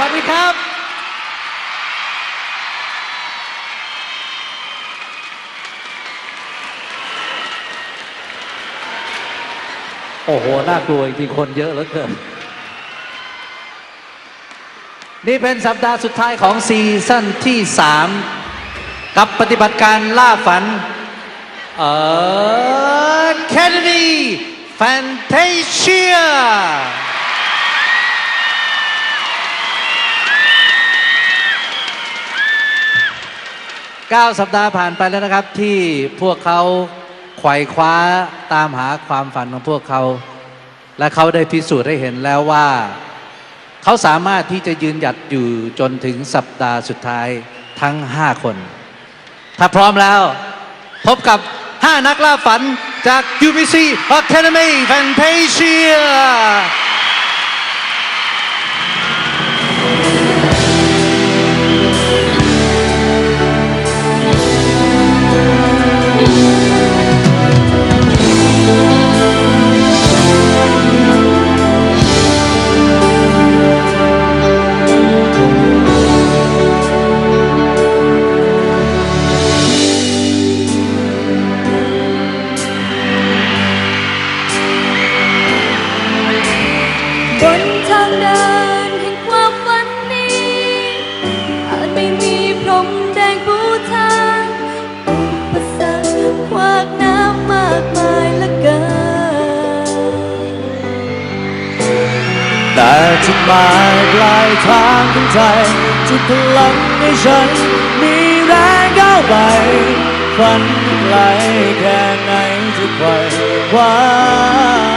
วัสดีครับ โอ้โห น่ากลัวจริงคนเยอะเหลือเกิน นี่เป็นสัปดาห์สุดท้ายของซีซั่นที่ 3 กับปฏิบัติการล่าฝัน เออแคนดี้แฟนเทเชีย 9 สัปดาห์ผ่านไปแล้วนะครับ ที่พวกเขาไขว่คว้าตามหาความฝันของพวกเขา และเขาได้พิสูจน์ให้เห็นแล้วว่า เขาสามารถที่จะยืนหยัดอยู่จนถึงสัปดาห์สุดท้ายทั้ง 5 คน ถ้าพร้อมแล้ว พบกับ 5 นักล่าฝันจาก UBC Academy Fantasia จุดหมายปลายทางของใจจุดพลังให้ฉัน มีแรงก้าวไปฝันไกลแค่ไหนจะไขว่คว้า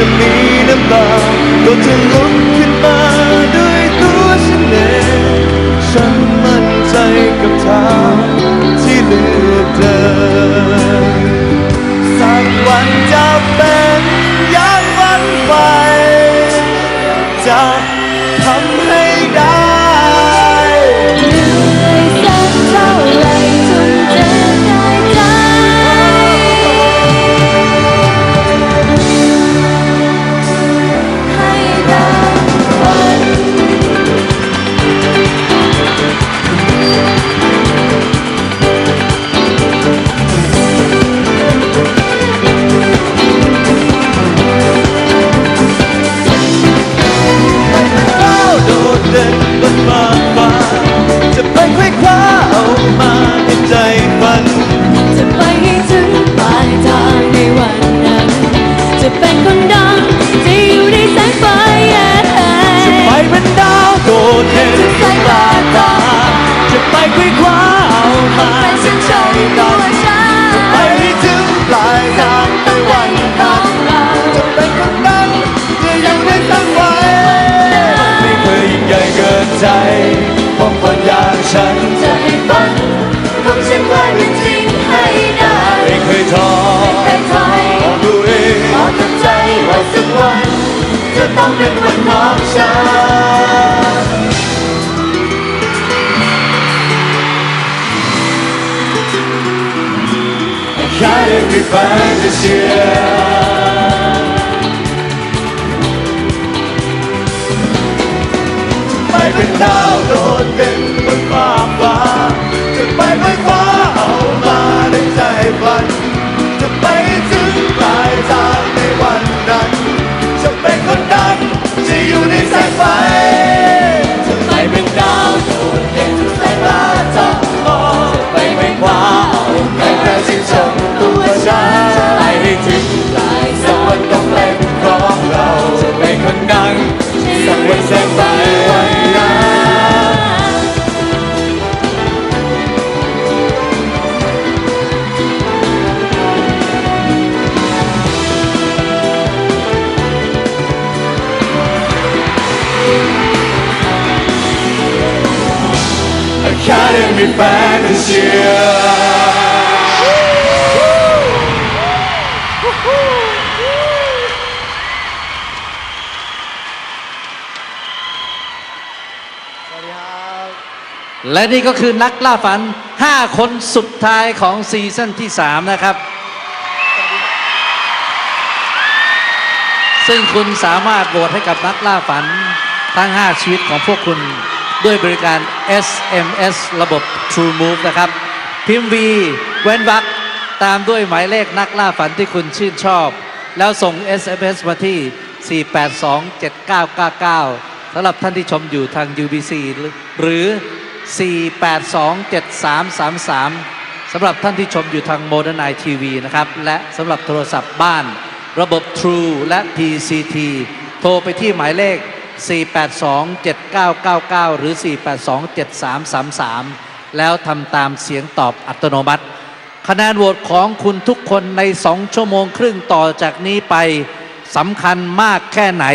จะมีน้ำตาก็จะลุกขึ้น ฉันจะให้ฝันของฉันว่าเป็นจริงให้ได้ไม่เคยท้อไม่เคยถอยของตัวเองขอตั้งใจว่าสักวันจะต้องเป็นวันของฉันแค่ได้มีแฟนจะเชียร์ไปเป็นดาว สักวันแสงไฟวันนั้น Academy Fantasia และนี่ก็คือนักล่าฝัน 5 คนสุดท้ายของซีซั่นที่ 3 นะครับ ซึ่งคุณสามารถโหวตให้กับนักล่าฝันทั้ง 5 ชีวิตของพวกคุณด้วยบริการ SMS ระบบ True Move นะครับ พิมพ์ V เว้นวรรคตามด้วยหมายเลขนักล่าฝันที่คุณชื่นชอบ แล้วส่ง SMS มาที่ 4827999สำหรับท่านที่ชมอยู่ทาง UBC หรือ 4827333สำหรับท่านที่ชมอยู่ทาง Modern Eye TV นะครับ และสำหรับโทรศัพท์บ้าน ระบบ True และ PCT โทรไปที่หมายเลข 4827999 หรือ 4827333 แล้วทำตามเสียงตอบอัตโนมัติ คะแนนโหวตของคุณทุกคนใน 2 ชั่วโมงครึ่งต่อจากนี้ไปสำคัญมากแค่ไหน